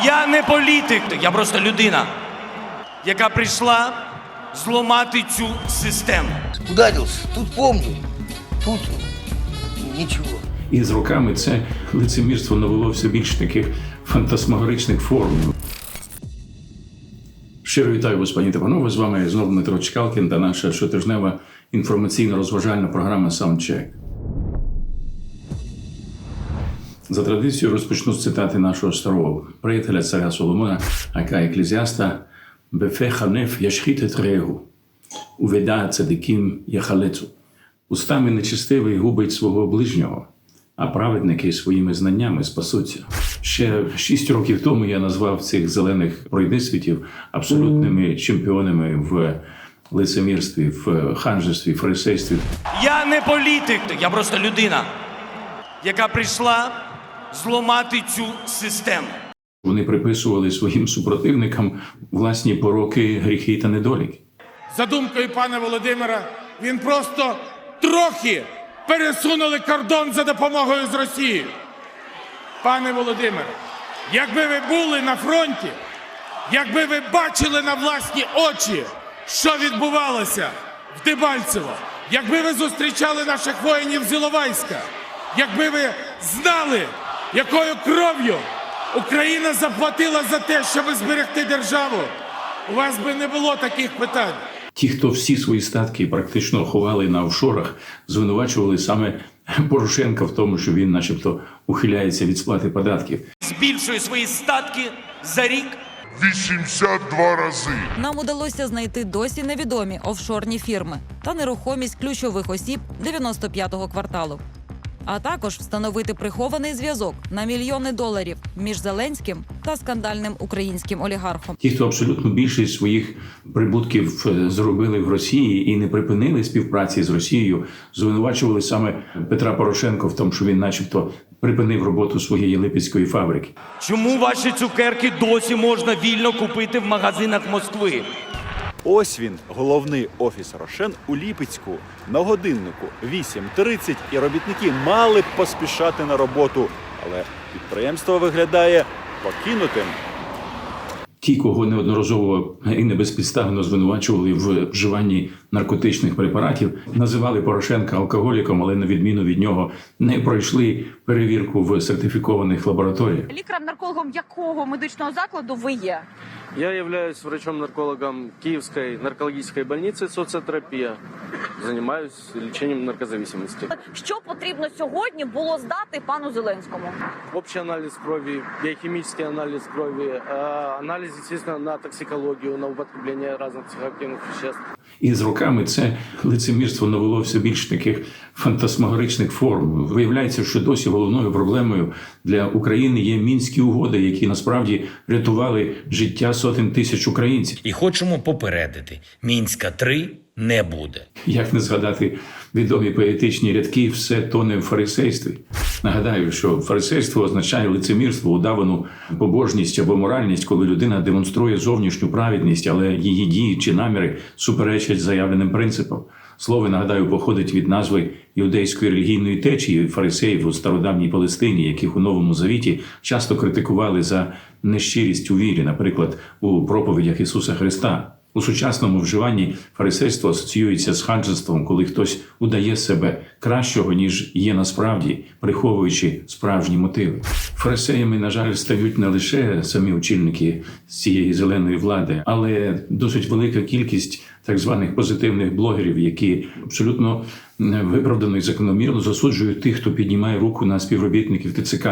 Я не політик, я просто людина, яка прийшла зламати цю систему. Ударился. Тут помню. Тут ничего. І з роками це лицемірство набуло все більш таких фантасмагоричних форм. Щиро вітаю вас, пані та панове. З вами знову Дмитро Чкалкін та наша щотижнева інформаційно-розважальна програма Soundcheck. За традицією розпочну з цитати нашого старого приятеля царя Соломона, ака еклезіаста Бефе ханеф яшхітет регу, уведа цадиким яхалецу. Устами нечистивий губить свого ближнього, а праведники своїми знаннями спасуться. Ще шість років тому я назвав цих зелених пройдисвітів абсолютними чемпіонами в лицемірстві, в ханжестві, фарисействі. Я не політик, я просто людина, яка прийшла зламати цю систему. Вони приписували своїм супротивникам власні пороки, гріхи та недоліки. За думкою пана Володимира, він просто трохи пересунули кордон за допомогою з Росії. Пане Володимире, якби ви були на фронті, якби ви бачили на власні очі, що відбувалося в Дебальцево, якби ви зустрічали наших воїнів з Іловайська, якби ви знали, якою кров'ю Україна заплатила за те, щоб зберегти державу, у вас би не було таких питань. Ті, хто всі свої статки практично ховали на офшорах, звинувачували саме Порошенка в тому, що він, начебто, ухиляється від сплати податків. Збільшує свої статки за рік 82 рази. Нам удалося знайти досі невідомі офшорні фірми та нерухомість ключових осіб 95-го кварталу. А також встановити прихований зв'язок на мільйони доларів між Зеленським та скандальним українським олігархом. Ті, хто абсолютно більшість своїх прибутків е, зробили в Росії і не припинили співпраці з Росією, звинувачували саме Петра Порошенка в тому, що він, начебто, припинив роботу своєї липецької фабрики. Чому ваші цукерки досі можна вільно купити в магазинах Москви? Ось він, головний офіс Рошен у Ліпецьку. На годиннику 8.30 і робітники мали б поспішати на роботу, але підприємство виглядає покинутим. Ті, кого неодноразово і не безпідставно звинувачували в вживанні наркотичних препаратів, називали Порошенка алкоголіком, але на відміну від нього не пройшли перевірку в сертифікованих лабораторіях. Лікарем-наркологом якого медичного закладу ви є? Я являюсь врачом-наркологом Киевской наркологической больницы «Социотерапия». Занимаюсь лечением наркозависимости. Що потрібно сьогодні було здати пану Зеленському? Общий анализ крови, биохимический анализ крови, э, анализ, естественно, на токсикологию, на употребление разных психоактивных веществ. І з роками це лицемірство навело все більш таких фантасмагоричних форм. Виявляється, що досі головною проблемою для України є мінські угоди, які насправді рятували життя сотень тисяч українців. І хочемо попередити: Мінська 3 не буде. Як не згадати відомі поетичні рядки, все тоне в фарисействі. Нагадаю, що фарисейство означає лицемірство, удавану побожність або моральність, коли людина демонструє зовнішню праведність, але її дії чи наміри суперечать заявленим принципам. Слово нагадаю походить від назви юдейської релігійної течії фарисеїв у стародавній Палестині, яких у новому завіті часто критикували за нещирість у вірі, наприклад, у проповідях Ісуса Христа. У сучасному вживанні фарисейство асоціюється з ханжеством, коли хтось удає себе кращого, ніж є насправді, приховуючи справжні мотиви. Фарисеями, на жаль, стають не лише самі очільники цієї зеленої влади, але досить велика кількість так званих позитивних блогерів, які абсолютно виправдано і закономірно засуджують тих, хто піднімає руку на співробітників ТЦК.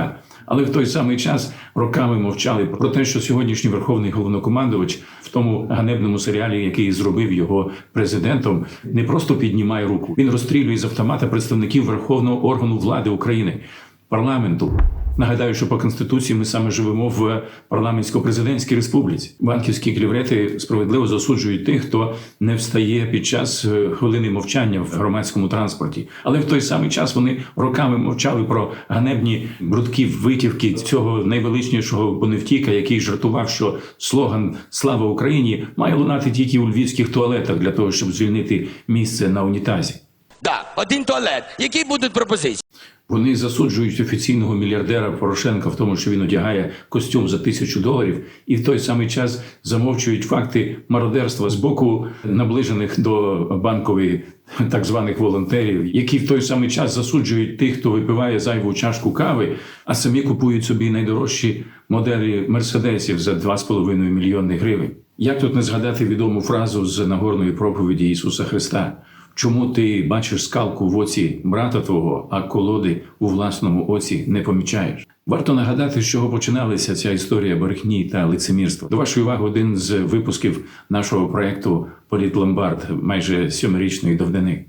Але в той самий час роками мовчали про те, що сьогоднішній верховний головнокомандувач в тому ганебному серіалі, який зробив його президентом, не просто піднімає руку. Він розстрілює з автомата представників верховного органу влади України парламенту. Нагадаю, що по конституції ми саме живемо в парламентсько-президентській республіці. Банківські кліврети справедливо засуджують тих, хто не встає під час е, хвилини мовчання в громадському транспорті. Але в той самий час вони роками мовчали про ганебні брудкі витівки цього найвеличнішого боневтіка, який жартував, що слоган Слава Україні має лунати тільки у львівських туалетах для того, щоб звільнити місце на унітазі. Да, один туалет. Які будуть пропозиції? Вони засуджують офіційного мільярдера Порошенка в тому, що він одягає костюм за тисячу доларів, і в той самий час замовчують факти мародерства з боку наближених до банкової так званих волонтерів, які в той самий час засуджують тих, хто випиває зайву чашку кави, а самі купують собі найдорожчі моделі мерседесів за 2,5 мільйони гривень. Як тут не згадати відому фразу з Нагорної проповіді Ісуса Христа? Чому ти бачиш скалку в оці брата твого, а колоди у власному оці не помічаєш? Варто нагадати, з чого починалася ця історія брехні та лицемірства. До вашої уваги один з випусків нашого проекту Політ Ломбард майже сьомирічної давнини.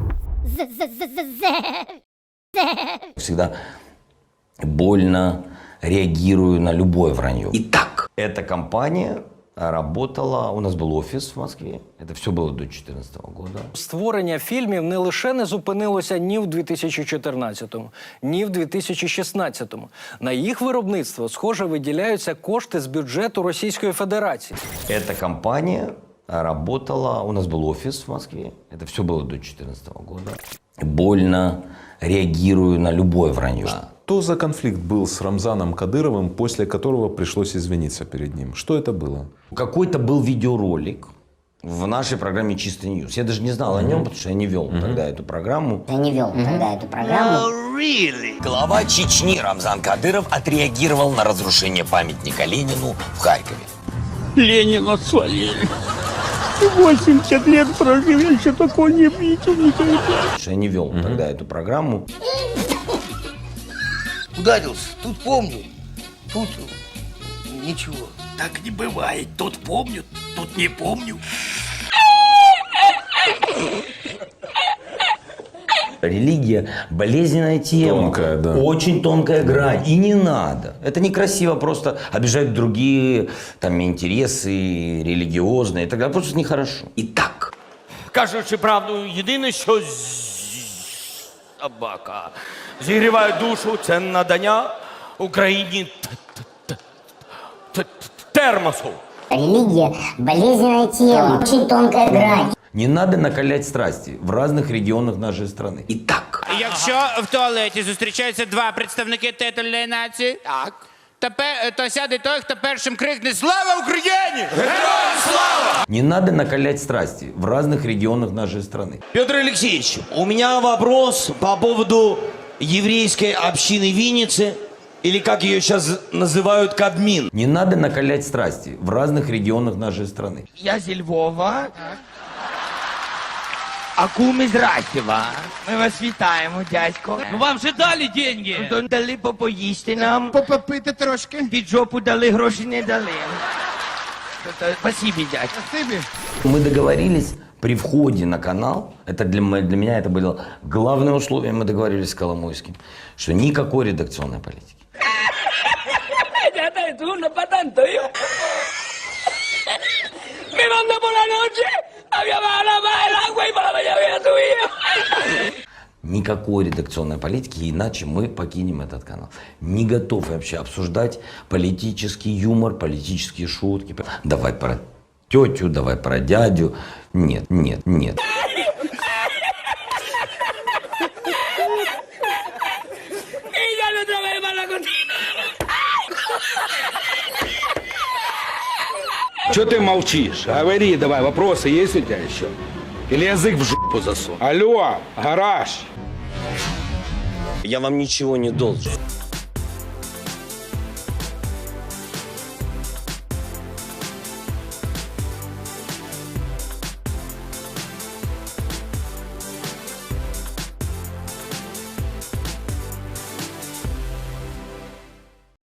Всегда больно реагирую на любое вранье. Итак, эта компания работала, у нас был офис в Москве, это все было до 2014 года. Створення фільмів не лише не зупинилося ні в 2014-му, ні в 2016-му. На їх виробництво, схоже, виділяються кошти з бюджету Російської Федерації. Эта компания работала, у нас был офис в Москве, это все было до 2014 года. Больно реагирую на любое вранье. Что за конфликт был с Рамзаном Кадыровым, после которого пришлось извиниться перед ним? Что это было? Какой-то был видеоролик в нашей программе «Чисто Ньюс». Я даже не знал о нем, потому что я не вел тогда эту программу. Я не вел тогда эту программу. Глава Чечни Рамзан Кадыров отреагировал на разрушение памятника Ленину в Харькове. Леніна свалили. 80 лет прожил, я еще такого не видел никогда. Потому что я не вел тогда эту программу. Ударился. Тут помню. Тут ничего. Так не бывает. Тут помню, тут не помню. Религия – болезненная тема. Тонкая, да. Очень тонкая грань. И не надо. Это некрасиво просто обижать другие там, интересы религиозные и так далее. Просто нехорошо. Итак, Кажучи правду, єдине, що собака зігріває душу, це надання Україні термосу. Религия – болезненное тело, очень тонкая грань. не надо накалять страсти в разных регионах нашей страны. так, Якщо в туалеті зустрічаються два представники титульної нації, так То, сяде той, хто першим крикне Слава Україні! Героям слава! не надо накалять страсти в разных регионах нашей страны. Петр Алексеевич, у меня вопрос по поводу еврейской общины Винницы, или как ее сейчас называют, Кадмин. Не надо накалять страсти в разных регионах нашей страны. Я зі Львова. А куми здрасте вам. Ми вас вітаємо, дядько. Ну вам же дали деньги. Ну, дали попоїсти нам. Попити трошки. Під жопу дали, гроші не дали. То- то Спасибі, дядько. Мы договорились при входе на канал, это для, м- для меня это было главное условие, мы договорились с Коломойским, что никакой редакционной политики. Никакой редакционной политики, иначе мы покинем этот канал. Не готов вообще обсуждать политический юмор, политические шутки. Давай про тетю, давай про дядю. Нет, нет, нет. Что ты молчишь? Говори давай, вопросы есть у тебя еще? Или язык в жопу засунул? Алло, гараж! Я вам ничего не должен.